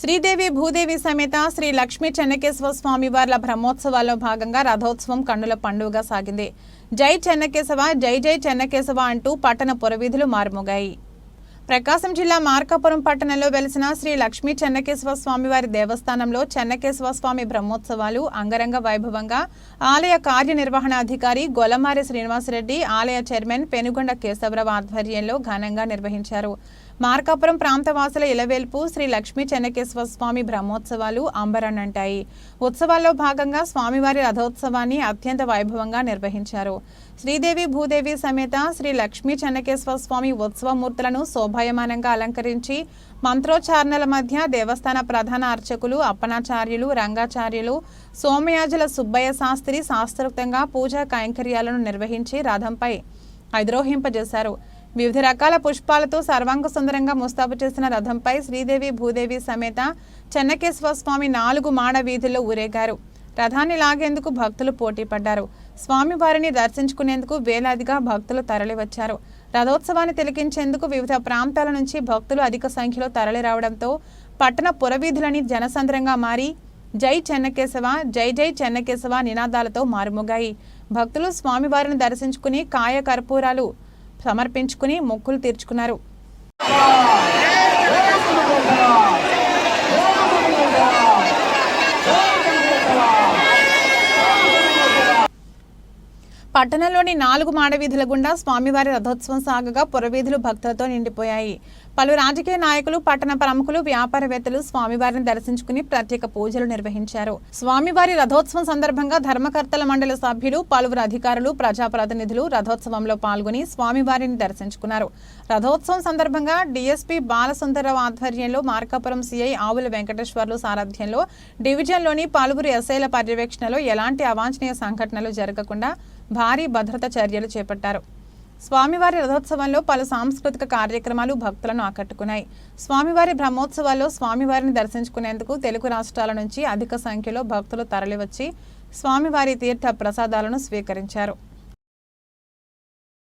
శ్రీదేవి భూదేవి సమేత శ్రీ లక్ష్మీ చెన్నకేశవ స్వామి వార్ల బ్రహ్మోత్సవాల్లో భాగంగా రథోత్సవం కన్నుల పండుగగా సాగింది. జై చెన్నకేశవ జై జై చెన్నకేశవ అంటూ పట్టణ పురవీధులు మారుమోగాయి. ప్రకాశం జిల్లా మార్కాపురం పట్టణంలో వెలిసిన శ్రీ లక్ష్మీ చెన్నకేశ్వర స్వామివారి దేవస్థానంలో చెన్నకేశ్వర స్వామి బ్రహ్మోత్సవాలు అంగరంగ వైభవంగా ఆలయ కార్యనిర్వహణాధికారి గొలమారి శ్రీనివాసరెడ్డి ఆలయ చైర్మన్ పెనుగొండ కేశవరావు ఆధ్వర్యంలో ఘనంగా నిర్వహించారు. మార్కాపురం ప్రాంతవాసుల ఇలవేల్పు శ్రీ లక్ష్మీ చెన్నకేశ్వర స్వామి బ్రహ్మోత్సవాలు అంబరనంటాయి ఉత్సవాల్లో భాగంగా స్వామివారి రథోత్సవాన్ని అత్యంత వైభవంగా నిర్వహించారు. శ్రీదేవి భూదేవి సమేత శ్రీ లక్ష్మీ చెన్నకేశ్వర స్వామి ఉత్సవమూర్తులను శోభాయమానంగా అలంకరించి మంత్రోచ్చారణల మధ్య దేవస్థాన ప్రధాన అర్చకులు అప్పనాచార్యులు రంగాచార్యులు సోమయాజుల సుబ్బయ్య శాస్త్రి శాస్త్రోక్తంగా పూజా కైంకర్యాలను నిర్వహించి రథంపై అధిరోహింపజేశారు వివిధ రకాల పుష్పాలతో సర్వాంగ సుందరంగా ముస్తాబు చేసిన రథంపై శ్రీదేవి భూదేవి సమేత చెన్నకేశ్వర స్వామి నాలుగు మాడ వీధుల్లో ఊరేగారు. రథాన్ని లాగేందుకు భక్తులు పోటీ పడ్డారు స్వామివారిని దర్శించుకునేందుకు వేలాదిగా భక్తులు తరలివచ్చారు. రథోత్సవాన్ని తిలకించేందుకు వివిధ ప్రాంతాల నుంచి భక్తులు అధిక సంఖ్యలో తరలిరావడంతో పట్టణ పురవీధులని జనసంద్రంగా మారి జై చెన్నకేశవ జై జై చెన్నకేశవ నినాదాలతో మారుమోగాయి. భక్తులు స్వామివారిని దర్శించుకుని కాయ కర్పూరాలు సమర్పించుకుని మొక్కులు తీర్చుకున్నారు. పట్టణంలోని నాలుగు మాడవీధుల గుండా స్వామివారి రథోత్సవం సాగగా పురవీధులు భక్తులతో నిండిపోయాయి. పలు రాజకీయ నాయకులు పట్టణ ప్రముఖులు వ్యాపారవేత్తలు స్వామివారిని దర్శించుకుని ప్రత్యేక పూజలు నిర్వహించారు. స్వామివారి రథోత్సవం సందర్భంగా ధర్మకర్తల మండలి సభ్యులు పలువురు అధికారులు ప్రజాప్రతినిధులు రథోత్సవంలో పాల్గొని స్వామివారిని దర్శించుకున్నారు. రథోత్సవం సందర్భంగా డీఎస్పీ బాలసుందరరావు ఆధ్వర్యంలో మార్కాపురం సీఐ ఆవుల వెంకటేశ్వర్లు సారథ్యంలో డివిజన్లోని పలువురు ఎస్ఐల పర్యవేక్షణలో ఎలాంటి అవాంఛనీయ సంఘటనలు జరగకుండా భారీ భద్రతా చర్యలు చేపట్టారు. స్వామివారి రథోత్సవంలో పలు సాంస్కృతిక కార్యక్రమాలు భక్తులను ఆకట్టుకున్నాయి. స్వామివారి బ్రహ్మోత్సవాల్లో స్వామివారిని దర్శించుకునేందుకు తెలుగు రాష్ట్రాల నుంచి అధిక సంఖ్యలో భక్తులు తరలివచ్చి స్వామివారి తీర్థ ప్రసాదాలను స్వీకరించారు.